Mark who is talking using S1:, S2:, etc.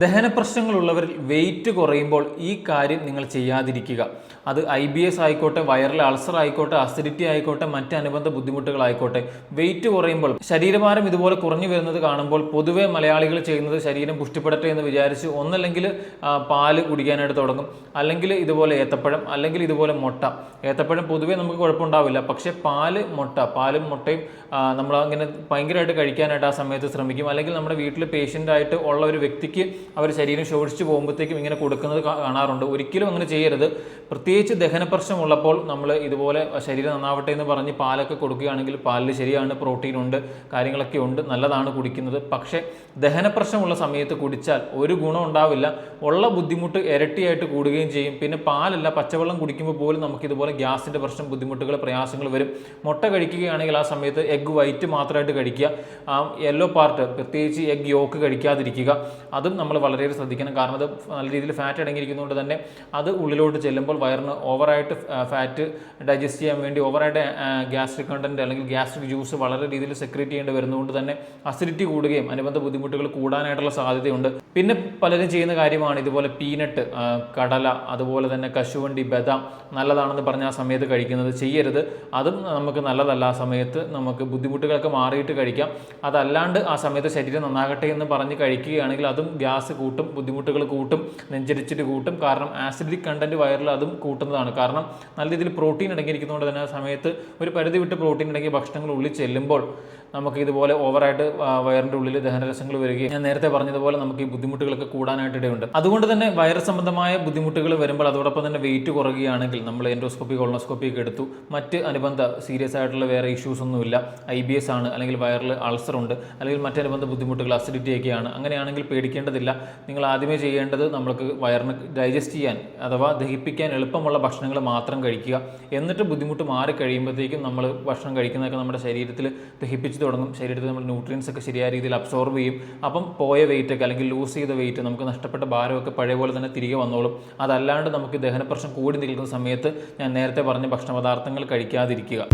S1: ദഹന പ്രശ്നങ്ങളുള്ളവരിൽ വെയിറ്റ് കുറയുമ്പോൾ ഈ കാര്യം നിങ്ങൾ ചെയ്യാതിരിക്കുക. അത് ഐ ബി എസ് ആയിക്കോട്ടെ വൈറൽ അൾസർ ആയിക്കോട്ടെ അസിഡിറ്റി ആയിക്കോട്ടെ മറ്റ് അനുബന്ധ ബുദ്ധിമുട്ടുകളായിക്കോട്ടെ. വെയിറ്റ് കുറയുമ്പോൾ ശരീരഭാരം ഇതുപോലെ കുറഞ്ഞു വരുന്നത് കാണുമ്പോൾ പൊതുവേ മലയാളികൾ ചെയ്യുന്നത് ശരീരം പുഷ്ടിപ്പെടട്ടെ എന്ന് വിചാരിച്ച് ഒന്നല്ലെങ്കിൽ പാൽ കുടിക്കാനായിട്ട് തുടങ്ങും. അല്ലെങ്കിൽ ഇതുപോലെ ഏത്തപ്പഴം അല്ലെങ്കിൽ ഇതുപോലെ മുട്ട. ഏത്തപ്പഴം പൊതുവേ നമുക്ക് കുഴപ്പമുണ്ടാവില്ല. പക്ഷേ പാൽ മുട്ട. പാലും മുട്ടയും നമ്മൾ അങ്ങനെ ഭയങ്കരമായിട്ട് കഴിക്കാനായിട്ട് ആ സമയത്ത് ശ്രമിക്കും. അല്ലെങ്കിൽ നമ്മുടെ വീട്ടിൽ പേഷ്യന്റായിട്ട് ഉള്ള ഒരു വ്യക്തിക്ക് അവർ ശരീരം ശോഷിച്ചു പോകുമ്പോഴത്തേക്കും ഇങ്ങനെ കൊടുക്കുന്നത് കാണാറുണ്ട്. ഒരിക്കലും അങ്ങനെ ചെയ്യരുത്. പ്രത്യേകിച്ച് ദഹന പ്രശ്നമുള്ളപ്പോൾ നമ്മൾ ഇതുപോലെ ശരീരം നന്നാവട്ടെ എന്ന് പറഞ്ഞ് പാലൊക്കെ കൊടുക്കുകയാണെങ്കിൽ പാലിൽ ശരിയാണ് പ്രോട്ടീൻ ഉണ്ട് കാര്യങ്ങളൊക്കെ ഉണ്ട് നല്ലതാണ് കുടിക്കുന്നത്. പക്ഷേ ദഹന പ്രശ്നമുള്ള സമയത്ത് കുടിച്ചാൽ ഒരു ഗുണം ഉണ്ടാവില്ല. ഉള്ള ബുദ്ധിമുട്ട് ഇരട്ടിയായിട്ട് കൂടുകയും ചെയ്യും. പിന്നെ പാലല്ല പച്ചവെള്ളം കുടിക്കുമ്പോൾ പോലും നമുക്ക് ഇതുപോലെ ഗ്യാസിന്റെ പ്രശ്നം ബുദ്ധിമുട്ടുകൾ പ്രയാസങ്ങൾ വരും. മുട്ട കഴിക്കുകയാണെങ്കിൽ ആ സമയത്ത് എഗ് വൈറ്റ് മാത്രമായിട്ട് കഴിക്കുക. ആ യെല്ലോ പാർട്ട് പ്രത്യേകിച്ച് എഗ് യോക്ക് കഴിക്കാതിരിക്കുക. അതും നമ്മൾ വളരെ ശ്രദ്ധിക്കണം. കാരണം അത് നല്ല രീതിയിൽ ഫാറ്റ് അടങ്ങിയിരിക്കുന്നതുകൊണ്ട് തന്നെ അത് ഉള്ളിലോട്ട് ചെല്ലുമ്പോൾ വയറിന് ഓവറായിട്ട് ഫാറ്റ് ഡൈജസ്റ്റ് ചെയ്യാൻ വേണ്ടി ഓവറായിട്ട് ഗ്യാസ്ട്രിക് കണ്ടന്റ് അല്ലെങ്കിൽ ഗ്യാസ്ട്രിക് ജ്യൂസ് വളരെ രീതിയിൽ സെക്രീറ്റ് ചെയ്യേണ്ടി വരുന്നതുകൊണ്ട് തന്നെ അസിഡിറ്റി കൂടുകയും അനുബന്ധ ബുദ്ധിമുട്ടുകൾ കൂടാനായിട്ടുള്ള സാധ്യതയുണ്ട്. പിന്നെ പലരും ചെയ്യുന്ന കാര്യമാണ് ഇതുപോലെ പീനട്ട് കടല അതുപോലെ തന്നെ കശുവണ്ടി ബദാം നല്ലതാണെന്ന് പറഞ്ഞ ആ സമയത്ത് കഴിക്കുന്നത് ചെയ്യരുത്. അതും നമുക്ക് നല്ലതല്ല. ആ സമയത്ത് നമുക്ക് ബുദ്ധിമുട്ടുകളൊക്കെ മാറിയിട്ട് കഴിക്കാം. അതല്ലാണ്ട് ആ സമയത്ത് ശരീരം നന്നാകട്ടെ എന്ന് പറഞ്ഞ് കഴിക്കുകയാണെങ്കിൽ അതും ഗ്യാസ് കൂട്ടും ബുദ്ധിമുട്ടുകൾ കൂട്ടും നെഞ്ചരിച്ചിട്ട് കൂട്ടും. കാരണം ആസിഡിക് കണ്ടന്റ് വയറിൽ അതും കൂട്ടുന്നതാണ്. കാരണം നല്ല രീതിയിൽ പ്രോട്ടീൻ അടങ്ങിയിരിക്കുന്നതുകൊണ്ട് തന്നെ ആ സമയത്ത് ഒരു പരിധി വിട്ട് പ്രോട്ടീൻ അടങ്ങിയ ഭക്ഷണങ്ങൾ ഉള്ളിൽ ചെല്ലുമ്പോൾ നമുക്ക് ഇതുപോലെ ഓവറായിട്ട് വയറിന്റെ ഉള്ളിൽ ദഹനരസങ്ങൾ വരികയും ഞാൻ നേരത്തെ പറഞ്ഞതുപോലെ നമുക്ക് ഈ ബുദ്ധിമുട്ടുകളൊക്കെ കൂടാനായിട്ട് ഇടയുണ്ട്. അതുകൊണ്ട് തന്നെ വയറ് സംബന്ധമായ ബുദ്ധിമുട്ടുകൾ വരുമ്പോൾ അതോടൊപ്പം തന്നെ വെയിറ്റ് കുറയുകയാണെങ്കിൽ നമ്മൾ എൻഡോസ്കോപ്പി കൊളോസ്കോപ്പി ഒക്കെ എടുത്തു. മറ്റ് അനുബന്ധ സീരിയസ് ആയിട്ടുള്ള വേറെ ഇഷ്യൂസ് ഒന്നുമില്ല ഐ ബി എസ് ആണ്. അല്ലെങ്കിൽ വയറിൽ അൾസർ ഉണ്ട്. അല്ലെങ്കിൽ മറ്റനുബന്ധ ബുദ്ധിമുട്ടുകൾ അസിഡിറ്റി ഒക്കെയാണ്. അങ്ങനെയാണെങ്കിൽ പേടിക്കേണ്ടതില്ല. നിങ്ങൾ ആദ്യമേ ചെയ്യേണ്ടത് നമ്മൾക്ക് വയറിന് ഡൈജസ്റ്റ് ചെയ്യാൻ അഥവാ ദഹിപ്പിക്കാൻ എളുപ്പമുള്ള ഭക്ഷണങ്ങൾ മാത്രം കഴിക്കുക. എന്നിട്ട് ബുദ്ധിമുട്ട് മാറി കഴിയുമ്പോഴത്തേക്കും നമ്മൾ ഭക്ഷണം കഴിക്കുന്നതൊക്കെ നമ്മുടെ ശരീരത്തിൽ ദഹിപ്പിച്ച് തുടങ്ങും. ശരീരത്തിൽ നമ്മൾ ന്യൂട്രിയൻസ് ഒക്കെ ശരിയായ രീതിയിൽ അബ്സോർബ് ചെയ്യും. അപ്പം പോയ വെയിറ്റ് ഒക്കെ അല്ലെങ്കിൽ ലൂസ് ചെയ്ത വെയിറ്റ് നമുക്ക് നഷ്ടപ്പെട്ട ഭാരമൊക്കെ പഴയ പോലെ തന്നെ തിരികെ വന്നോളും. അതല്ലാണ്ട് നമുക്ക് ദഹന പ്രശ്നം കൂടി നിൽക്കുന്ന സമയത്ത് ഞാൻ നേരത്തെ പറഞ്ഞ ഭക്ഷണ പദാർത്ഥങ്ങൾ കഴിക്കാതിരിക്കുക.